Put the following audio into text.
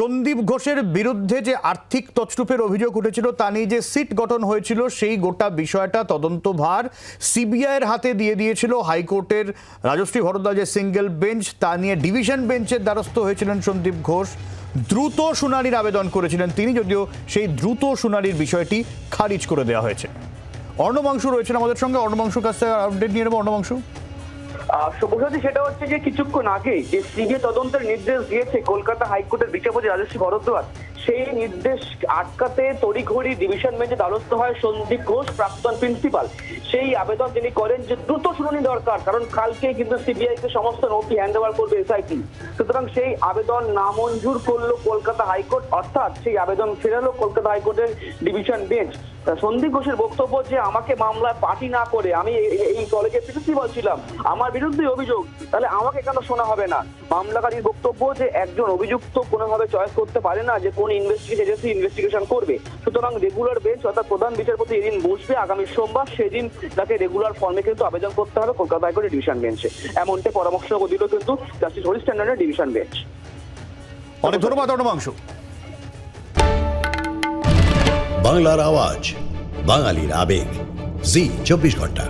সন্দীপ ঘোষের বিরুদ্ধে যে আর্থিক তছরূপের অভিযোগ উঠেছিল, তা নিয়ে যে সিট গঠন হয়েছিল, সেই গোটা বিষয়টা তদন্তভার সিবিআইয়ের হাতে দিয়ে দিয়েছিল হাইকোর্টের রাজশ্রী ভরদ্বাজের সিঙ্গেল বেঞ্চ। তা নিয়ে ডিভিশন বেঞ্চের দ্বারস্থ হয়েছিলেন সন্দীপ ঘোষ। দ্রুত শুনানির আবেদন করেছিলেন তিনি, যদিও সেই দ্রুত শুনানির বিষয়টি খারিজ করে দেওয়া হয়েছে। অর্ণবাংশু রয়েছেন আমাদের সঙ্গে। অর্ণবাংশুর কাছ থেকে আপডেট নিয়ে নেব। অর্ণবাংশু আহ, শুভসাথী সেটা হচ্ছে যে কিছুক্ষণ আগে যে সিবিআই তদন্তের নির্দেশ দিয়েছে কলকাতা হাইকোর্টের বিচারপতি রাজস্বী ভরদ্বাজ সেই নির্দেশ আটকাতে তড়িঘড়ি ডিভিশন বেঞ্চে দ্বারস্থ হয় সন্দীপ ঘোষ, প্রাক্তন প্রিন্সিপাল সেই আবেদন তিনি করেন যে দ্রুত শুনানি দরকার, কারণ কালকে কিন্তু সিবিআই কে সমস্ত নথি হ্যান্ড ওভার করবে এসআইটি সুতরাং সেই আবেদন নামঞ্জুর করল কলকাতা হাইকোর্ট, অর্থাৎ সেই আবেদন ফেরালো কলকাতা হাইকোর্টের ডিভিশন বেঞ্চ সন্দীপ ঘোষের বক্তব্য যে আমাকে মামলায় পার্টি না করে, আমি এই কলেজের প্রিন্সিপাল ছিলাম, আমার বিরুদ্ধে অভিযোগ, তাহলে আমাকে কেন শোনা হবে না? মামলাকারীর বক্তব্য যে একজন অভিযুক্ত কোনোভাবে চয়েস করতে পারে না, যে কোন ইনভেস্টিগেশন এজেন্সি ইনভেস্টিগেশন করবে। সুতরাং রেগুলার বেঞ্চ অর্থাৎ প্রধান বিচারপতি এদিন বসবে আগামী সোমবার সেদিন তাকে রেগুলার ফর্মে কিন্তু আবেদন করতে হবে কলকাতা হাইকোর্টের ডিভিশন বেঞ্চে এমনটাই পরামর্শ দিল কিন্তু জাস্টিস হরিশ ট্যান্ডনের ডিভিশন বেঞ্চ অনেক ধন্যবাদ অর্ণবাংশু। বাংলার আওয়াজ বাঙালির আবেগ। জি চব্বিশ ঘণ্টা।